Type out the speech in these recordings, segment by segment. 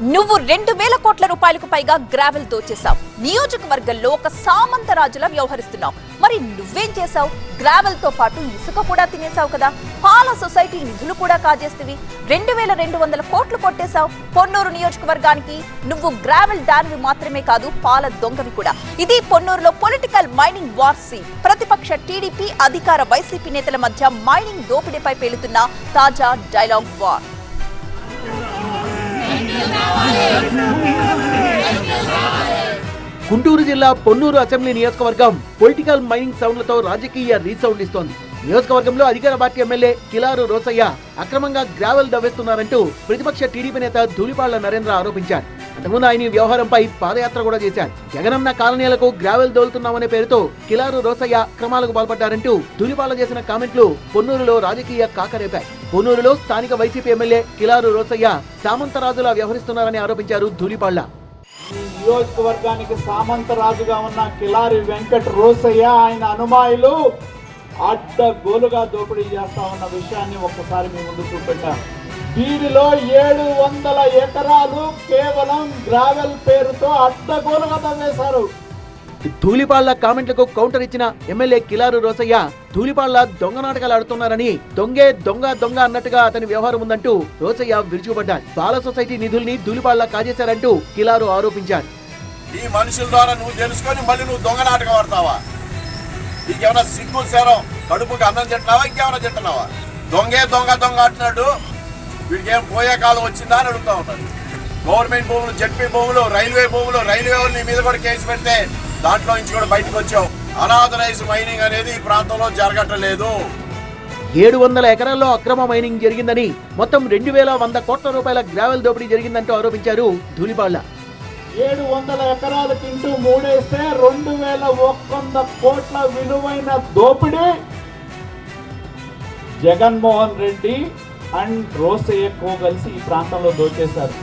నువ్వు రెండు వేల కోట్ల రూపాయలకు పైగా గ్రావెల్ దోచేశావు నియోజకవర్గంలో ఒక సామంత రాజులా వ్యవహరిస్తున్నావు. మరి నువ్వేం చేశావు? గ్రావెల్తో పాటు ఇసుక కూడా తినేశావు కదా. పాల సొసైటీ నిధులు కూడా కాజేస్తేవి. రెండు వేల రెండు వందల కోట్లు కొట్టేశావు. పొన్నూరు నియోజకవర్గానికి నువ్వు గ్రావెల్ డాన్వి మాత్రమే కాదు పాల దొంగవి కూడా. ఇది పొన్నూరులో పొలిటికల్ మైనింగ్ వార్ సీన్ ప్రతిపక్ష టీడీపీ అధికార వైసీపీ నేతల మధ్య మైనింగ్ దోపిడీపై పేలుతున్న తాజా డైలాగ్ వార్ గుంటూరు జిల్లా పొన్నూరు అసెంబ్లీ నియోజకవర్గం పొలిటికల్ మైనింగ్ సౌండ్లతో రాజకీయ రీసౌండ్ ఇస్తోంది. నియోజకవర్గంలో అధికార పార్టీ ఎమ్మెల్యే కిలారు రోసయ్య అక్రమంగా గ్రావెల్ దవ్వేస్తున్నారంటూ ప్రతిపక్ష టీడీపీ నేత ధూళిపాళ్ళ నరేంద్ర ఆరోపించారు. అంతకుముందు ఆయన వ్యవహారంపై పాదయాత్ర కూడా చేశారు. జగనన్న కాలనీలకు గ్రావెల్ దోలుతున్నామనే పేరుతో కిలారు రోసయ్య అక్రమాలకు పాల్పడ్డారంటూ ధూళిపాళ్ళ చేసిన కామెంట్లు పొన్నూరులో రాజకీయ కాకరేపాయి. పొన్నూరులో స్థానిక వైసీపీ ఎమ్మెల్యే కిలారు రోసయ్య సామంతరాజులా వ్యవహరిస్తున్నారని ఆరోపించారు ధూళిపాళ్ళ నియోజకవర్గానికి నియోజకవర్గానికి సామంతరాజుగా ఉన్న కిలారి వెంకట రోసయ్య ఆయన అనుమాయులు అడ్డగోలుగా దోపిడీ చేస్తా ఉన్న విషయాన్ని ఒక్కసారి మీ ముందు చూపెట్టారు. వీరిలో ఏడు వందల ఎకరాలు కేవలం గ్రావెల్ పేరుతో అడ్డగోలుగా తవ్వేశారు. ధూళిపాళ్ళ కామెంట్లకు కౌంటర్ ఇచ్చిన ఎమ్మెల్యే కిలారు రోసయ్య ధూళిపాళ్ళ దొంగ నాటకాలు ఆడుతున్నారని దొంగే దొంగ దొంగ అన్నట్టుగా అతని వ్యవహారం ఉందంటూ రోసయ్య విరుచుకుపడ్డారు బాల సొసైటీ నిధుల్ని ధూళిపాళ్ళ కాజేశారంటూ కిలారు ఆరోపించారు. ఈ మనుషుల ద్వారా నువ్వు తెలుసుకొని మళ్ళీ నువ్వు దొంగ నాటకం ఆడతావా? నీకేమైనా సిగ్గు సేరం కడుపుకి అన్నం తింటున్నావా? ఇంకేమైనా తింటున్నావా? దొంగే దొంగ దొంగ అంటున్నాడు. వీడికి ఏం పోయే కాలం వచ్చిందా అని అడుగుతా ఉన్నాడు గవర్నమెంట్ భూములు జడ్పీ భూములు రైల్వే భూములు రైల్వే వాళ్ళు నీ మీద కూడా కేసు పెడితే దాంట్లో నుంచి కూడా బయటకు వచ్చావు. అనాథరైజ్ మైనింగ్ అనేది ఈ ప్రాంతంలో జరగట్లేదు. ఏడు వందల ఎకరాల్లో అక్రమ మైనింగ్ జరిగిందని మొత్తం రెండు వేల వంద కోట్ల రూపాయల గ్రావెల్ దోపిడీ జరిగిందంటూ ఆరోపించారు ధూళిపాళ్ళ ఏడు వందల ఎకరాలు తింటూ మూడేస్తే రెండు వేల ఒక్కొంద కోట్ల విలువైన దోపిడీ జగన్మోహన్ రెడ్డి అండ్ రోసయ్య కో కలిసి ఈ ప్రాంతంలో దోచేశారు.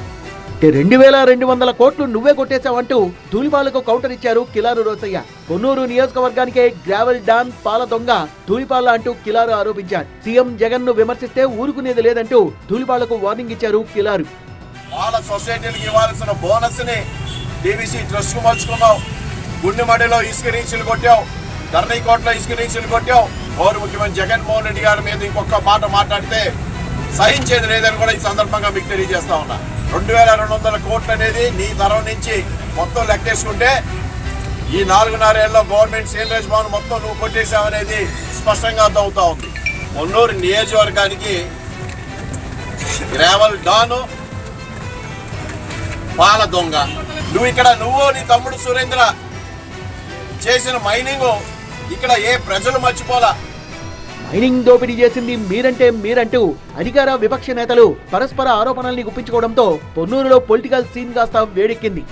రెండు వేల రెండు వందల కోట్లు నువ్వే కొట్టేశావంటూ ధూళిపాలకు కౌంటర్ ఇచ్చారు కిలారు రోసయ్య. కొన్నూరు నియోజకవర్గానికే గ్రావెల్ డాన్ పాల దొంగ ధూళిపాల అంటూ కిలారు ఆరోపించారు. సీఎం జగన్ను విమర్శిస్తే ఊరుకునేది లేదంటూ ధూళిపాలకు వార్నింగ్ ఇచ్చారు కిలారు. వాళ్ళ సొసైటీలకు ఇవ్వాల్సిన బోనస్ని డీవీసీ ట్రస్ట్కు మలుచుకున్నావు గుండెమడిలో ఇసుక రీచులు కొట్టావు. ధరణికోటలో ఇసుక రీచులు కొట్టావు. గౌరవ ముఖ్యమంత్రి జగన్మోహన్ రెడ్డి గారి మీద ఇంకొక మాట మాట్లాడితే సహించేది లేదని కూడా ఈ సందర్భంగా మీకు తెలియజేస్తా ఉన్నా. రెండు వేల రెండు వందల కోట్లు అనేది నీ తరం నుంచి మొత్తం లెక్కేసుకుంటే ఈ నాలుగున్నరేళ్ళలో గవర్నమెంట్ సీనరేజ్ భవన్ మొత్తం నువ్వు కొట్టేశావనేది స్పష్టంగా అర్థమవుతా ఉంది. ఒన్నూరు నియోజకవర్గానికి గ్రావల్ డాను పాల దొంగ. నువ్వు ఇక్కడ నువ్వు నీ తమ్ముడు సురేంద్ర చేసిన మైనింగ్ ఇక్కడ ఏ ప్రజలు మర్చిపోలా? మైనింగ్ దోపిడీ చేసింది మీరంటే మీరంటూ అధికార విపక్ష నేతలు పరస్పర ఆరోపణల్ని గుప్పించుకోవడంతో పొన్నూరులో పొలిటికల్ సీన్ కాస్త వేడెక్కింది.